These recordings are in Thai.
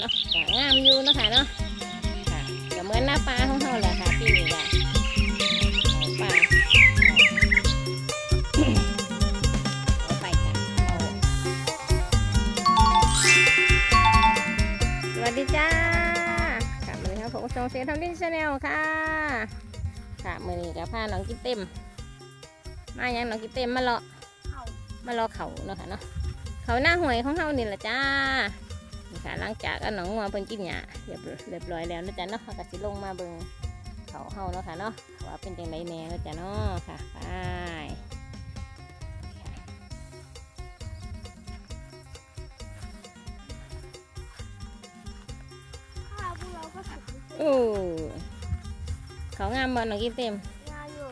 เนาะก็งามอยู่เนาะค่ะเนาะค่ะก็เหมือนหน้าปลาของเราแหละค่ะปีนี้ก็เอาปลาเอาเอาไปค่ะเอาสวัสดีจ้าค่ะมือนี้ครับผมทรงเสียงทำดินชาแนลค่ะ ค่ะมือนี้ก็พาน้องกินเต็ม มายังน้องกินเต็มมาเลาะเขามารอเขาเนาะค่ะเนาะเขาหน้าหวยของเฮานี่แหละจ้า นี่ค่ะหลังจากเอาหนองงัวเพิ่นกินหญ้าเรียบเรียบร้อยแล้วนะจ๊ะเนาะเขาก็สิลงมาเบิ่งเขาเฮาเนาะค่ะเนาะว่าเป็นจังไดแหน่นะจ๊ะเนาะค่ะไปค่ะข้าวพวกเราก็สุกโอ้เขางามบ่น้องกินเต็มงานอยู่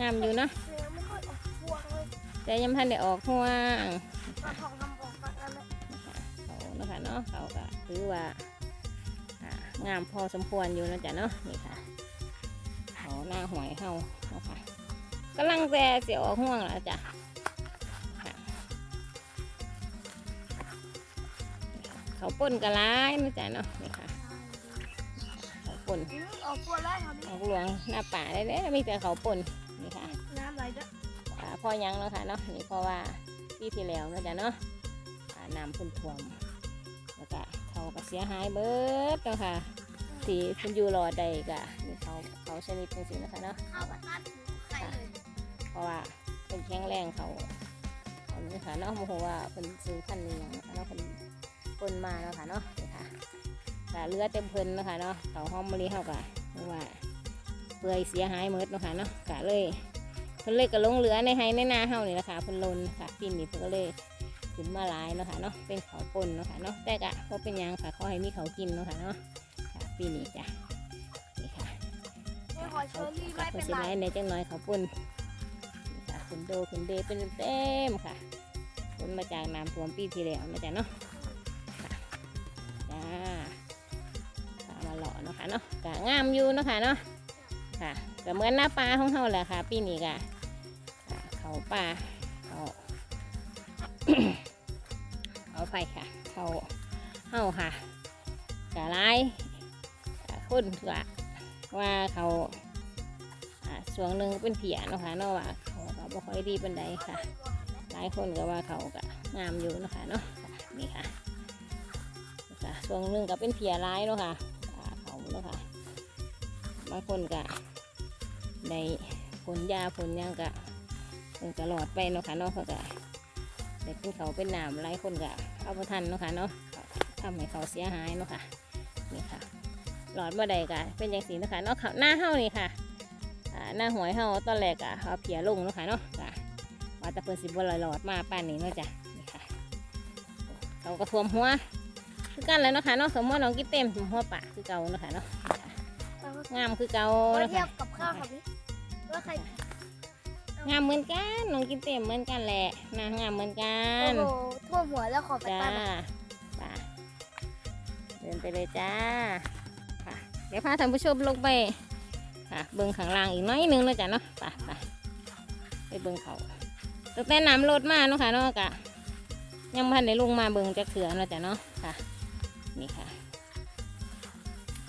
งามอยู่เนาะเสือไม่ค่อยออกพวงเลยแต่ยังพันได้ออกห่วง นาะค่ะเนาะเขาก็ถือว่าอ่างามพอสมควรอยู่นะจ๊ะเนาะนี่ค่ะเขาหน้าหวยเฮาเนาะค่ะกำลังแต่เสียออกห่วงแล้วจ้ะค่ะเขาป่นกระไรนะจ๊ะเนาะนี่ค่ะเขาป่นอืมออกพวงแล้วคราวนี้ออกหลวงหน้าป่าได้เลยมีแต่เขาป่นนี่ค่ะน้ำไหลจะอ่าพ่อยังเนาะค่ะเนาะนี่เพราะว่าปีที่แล้วเนาะจ๊ะเนาะอ่าน้ำพุ่นท่วม สียหายเบิดเนาะค่ะที่คุณอยู่รอใดกะนี่เขาเขาชนิดจริงๆนะคะเนาะข้าวกับน้ำถูไข่เลยเพราะว่าเป็นแข็งแรงเขาเขานี่ค่ะเนาะโมโหว่าเป็นซื้อพันธุ์นี้ยังนะคะเนาะเป็นปนมาเนาะค่ะเนาะนี่ค่ะแต่เรือเต็มเพิ่นเนาะค่ะเนาะเขาห้อมมะลิเขากะเพราะว่าเปื่อยเสียหายหมดเนาะค่ะเนาะกะเลยเพิ่นเลยก็ลงเรือในไฮในนาเฮานี่แหละค่ะเพิ่นลนค่ะปีนี้เพิ่นก็เลย ขึ้นมาหลายเนาะค่ะเนาะเป็นเขาปนเนาะค่ะเนาะแต่กะก็เป็นยังค่ะขอให้มีเขากินเนาะค่ะเนาะค่ะปีนี้จ้ะนี่ค่ะไม่ขอเชอรี่ไม่เป็นไรไลในจังน้อยเขาปนนี่ค่ะขึ้นโดขึ้นเดเป็นเต็มค่ะฝนมาจากน้ำท่วมปีที่แล้วนะจ๊ะเนาะจ้ามาหล่อเนาะค่ะเนาะกะงามอยู่เนาะค่ะเนาะค่ะก็เหมือนหน้าปลาของเฮาแหละค่ะ ปีนี้กะค่ะเขาปลาเขา ไปค่ะ เขาเฮาค่ะกะไรกะคนกะว่าเขาอ่าส่วนหนึ่งเป็นเผียเนาะค่ะเนาะว่าเขาก็บ่ค่อยดีปานใดค่ะ หลายคนก็ว่าเขาก็งามอยู่นะคะเนาะนี่ค่ะนี่ค่ะส่วนหนึ่งก็เป็นเผียร้ายเนาะค่ะอ่าเขาเนาะค่ะบางคนก็ในผลยาผลยังก็เพิ่นก็หลอดไปเนาะค่ะเนาะเขาก็ แต่เป็นเขาเป็นหนามหลายคนก็เอาประทันเนาะค่ะเนาะทำให้เขาเสียหายเนาะค่ะนี่ค่ะหลอดบ่ได้ก็เป็นอย่างสีนะคะเนาะค่ะหน้าเฮานี่ค่ะอ่าหน้าหวยเฮาตอนแรกอะเอาเพียลงเนาะค่ะเนาะจ้ะว่าแต่เพิ่นสิบ่ลอยหลอดมาป่านนี้เนาะจ้ะนี่ค่ะเขาก็ท่วมหัวคือกันแล้วเนาะค่ะเนาะสมมติน้องกิ๊เต็มหัวปากคือเก่าเนาะค่ะเนาะงามคือเก่าเนาะเทียค่ะบกับข้าวครับพี่ว่าใคร งามเหมือนกันน้องกิ๊บเต็มเหมือนกันแหละหน้างามเหมือนกัโอ้นโหท่วมหัวแล้วขอไปจ้าป้าหน่อยป่าเดินไปเลยจ้าค่ะเดี๋ยวพาท่านผู้ชมลงไปค่ะเบิ่งข้างล่างอีกน้อยหนึงเนาะจ้ะเนาะไปไปไปเบิ่งเขาตั้งแต่น้ำลดมาเนาะค่ะเนาะกะยังพันได้ลงมาเบิ่งจะเขือเนาะจ้ะเนาะค่ะนี่ค่ะ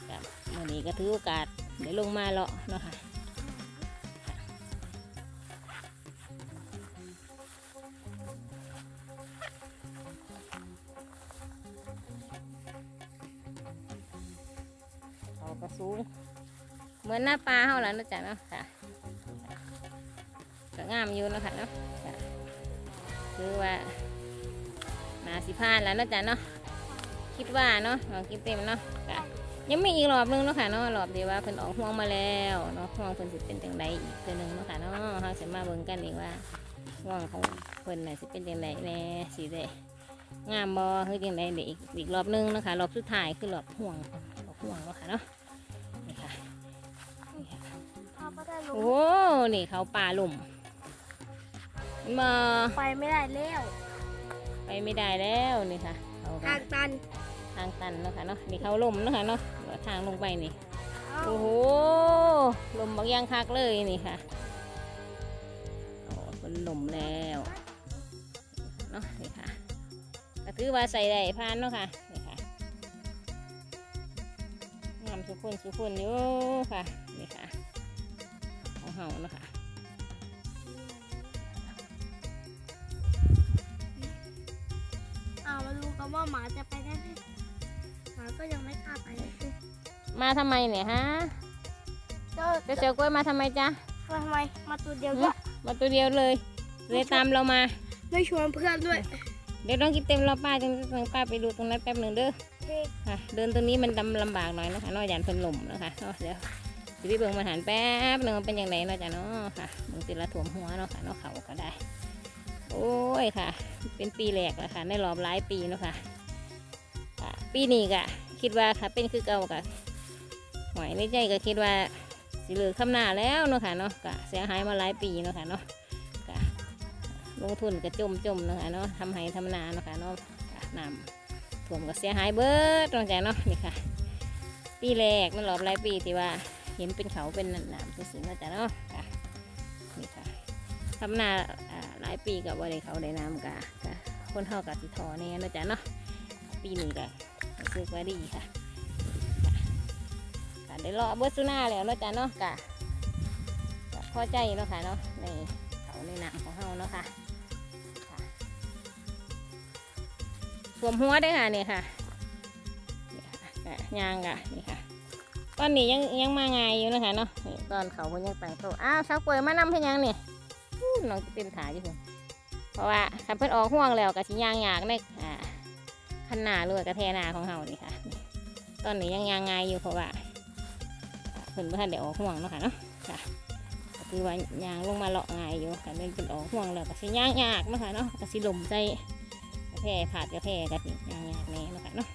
กับวันนี้ก็ถือโอกาสได้ลงมาเลาะเนาะค่ะ สูง เหมือนหน้าปลาเขาแล้วนาะจ๊ะเนาะค่ะก็งามอยู่นะค่ะเนาะค่ะคือว่านาสิพานแล้วนาะจ๊ะเนาะคิดว่าเนาะลองคิดเต็มเนาะค่ะยังไมีอีกรอบนึงเนาะค่ะเนาะรอบที่ว่าเพิ่นออกห่วงมาแล้วเนาะห่วงเพิ่นสิเป็นจังใดอีกเทื่อหนึงเนาะค่ะเนาะเฮาสิมาเบิ่งกันอีกว่าห่วงของเพิ่นน่ะสิเป็นจังใดแน่สิได้งามบ่คือจังใดเดี๋ยวอีกอีกรอบนึงเนาะค่ะรอบสุดท้ายคือรอบห่วงรอบห่วงเนาะค่ะเนาะ โอ้นี่เขาป่าหลุมมาไปไม่ได้แล้ว ไปไม่ได้แล้วนี่ค่ะเขาก็ทางตัน ทางตันเนาะคะเนาะนี่เขาลมเนาะคะเนาะเดี๋ยวทางลงไปนี่เอ้าโอ้โหลมบางอย่างคักเลยนี่ค่ะโอ้เป็นลมแล้วเนาะนี่ค่ะก็ถือว่าใส่ได้พานเนาะค่ะนี่ค่ะสุขุนสุขุนอยู่ค่ะนี่ค่ะของ เฮาเนาะคะเอามาดูกันว่าหมาจะไปได้ไหมหมาก็ยังไม่กล้าไปเลยมาทำไมเนี่ยฮะก็เจ้าเจ้ากล้วยมาทำไมจ๊ะมาทำไมมาตัวเดียวด้วยมาตัวเดียวเลยเลยตามเรามาไม่ชวนเพื่อนด้วย เดี๋ยวน้องกินเต็มรอป้าจังจังป้าไปดูตรงนั้นแป๊บหนึ่งเด้อโอเคค่ะเดินตรงนี้มันดำลำบากหน่อยนะคะเนอกยานเพิ่นลมนะคะเนาะเดี๋ยว สิพี่เบิ่งมาหันแป๊บนึ่งมันเป็นยังไงเนาะจ้ะเนาะค่ะมึงติละถ่วมหัวเนาะค่ะเนาะเขาก็ได้ โอ้ยค่ะ เป็นปีแรกแล้วค่ะ ในรอบหลายปีเนาะค่ะปีนี้ก็คิดว่าค่ะเป็นคือเก่าก็หอยในใจก็คิดว่าสิเหลือคำหน้าแล้วเนาะค่ะเนาะก็เสียหายมาหลายปีเนาะค่ะเนาะก็ลงทุนก็จมจมเนาะค่ะเนาะทำให้ทำนาเนาะค่ะเนาะน้ำท่วมก็เสียหายเบิดเนาะจ้ะเนาะนี่ค่ะ ปีแรกนั่นรอบหลายปีที่ว่า เห็นเป็นเขาเป็นน้ำเป็นสีเนาะจ้ะเนาะค่ะนี่ค่ะทำนาหลายปีกับว่าได้เขาได้น้ำกะกะคนเท่ากับสิทอแน่เนะจ๊ะเนาะปีนี้ก็รู้สึกว่าดีค่ะกะได้เลาะเบิดสุน่าแล้วนะจ๊ะเนาะกะพอใจเนาะค่ะเนาะในเขาในน้ำของเฮาเนาะค่ะสวมหัวได้ค่ะเนี่ค่ะนี่ค่ะกะยางกะนี่ค่ะ ตอนนี้ยังยังมาไงายอยู่นะคะเนาะนี่ตอนเขาเพิ่นยังแต่งตัวอ้าวชาวกวยมานำเพียงยังเนี่ยน้องจะเต้นขาอยู่พุ่นเพราะว่าคันเพิ่นออกห่วงแล้วกับสิย่างยากในอ่าคันหนาหรือว่ากระแทนาของเฮานี่ค่ะ ตอนนี้ยังยางงายอยู่เพราะว่าเพิ่นบ่ทันได้ออกห่วงเนาะค่ะเนาะค่ะคือว่ายางลงมาเลาะง่ายอยู่ค่ะมันเป็นออกห่วงแล้วก็สิย่างยากเนาะค่ะเนาะก็สิลมใจกระแทผาดกระแทกันย่างยากแน่เนาะค่ะเนาะ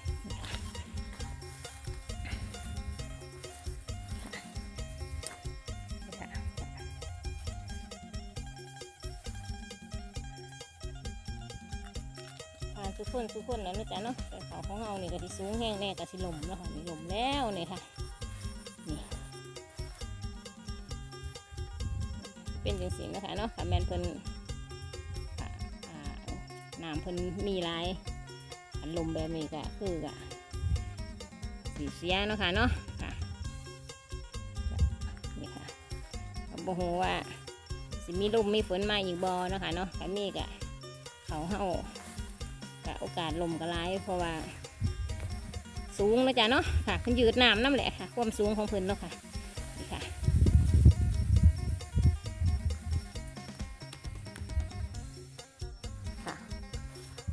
ทุกคนทุกคนแล้วนจ๊ะเนาะแต่เขาของเราเนี่ยก็ที่สูงแห้งแน่ก็สิลมแล้วค่ะนี่ลมแล้วเนี่ยค่ะนี่เป็นจังสินะคะเนาะค่ะแมนเพิ่นน้ำเพิ่นมีลายอันลมแบบนี้ก็คือกะสีเสียเนาะค่ะเนาะค่ะนี่ค่ะบ่ฮู้ว่าสิมีลมมีฝนมาอีกบ่เนาะค่ะเนาะแต่มีกะเขาเฮา กะโอกาสลมก็ร้ายเพราะว่า สูงนะจ๊ะเนาะค่ะเพิ่นยืดน้ำน้ำแหละค่ะ ความสูงของพิ่นเนาะค่ะนี่ค่ะค่ะ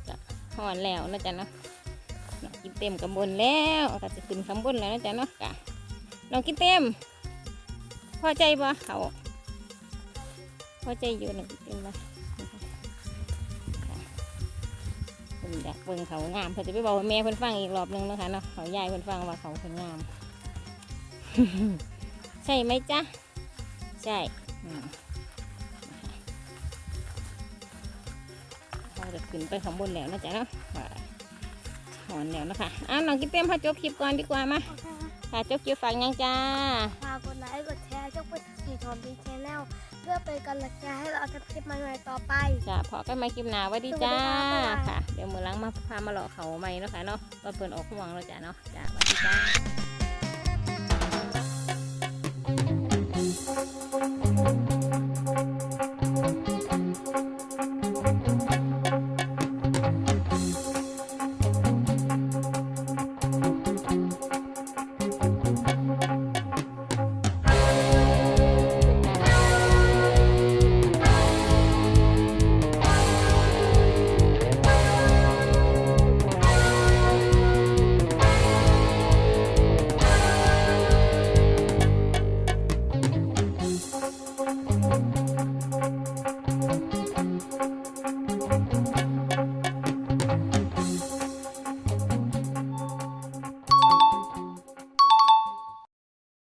จะห่อนแล้วนะจ๊ะเนาะน้องกินเต็มกับบนแล้วก็จะขึ้นข้างบนแล้วนะจ๊ะเนาะกะน้องกินเต็ม พอใจปะเขาพอใจอยู่น้องกินเต็มปะ พิ่นอยากเบิ่งเขางามเพิ่นจะไปบอกให้แม่เพิ่นฟังอีกรอบหนึงเนาะคะเนาะเขายายเพิ่นฟังว่าเขาเพิ่นงาม ใช่ไหมจ๊ะ ใช่อืมเราจะขึ้นไปข้างบนแล้วนะจ๊ะเนาะค่ะหอนแล้วนะคะอ้าวน้องกินเต็มพอจบคลิปก่อนดีกว่ามาโอเคค่ะจบคลิปฟังยังจ้า พื่อเป็นกำลังใจให้เราทำคลิปใหม่ๆต่อไปจ้าพอกันมาคลิปหน้าไว้ดีจ้าสวัสดีค่ะค่ะ เดี๋ยวมือหล้างมาพามาหลอกเขาใหม่เนาะค่ะเนาะตอนเปิดออกห่วงแล้วจ้าเนาะจ้าสวัสดีจ้า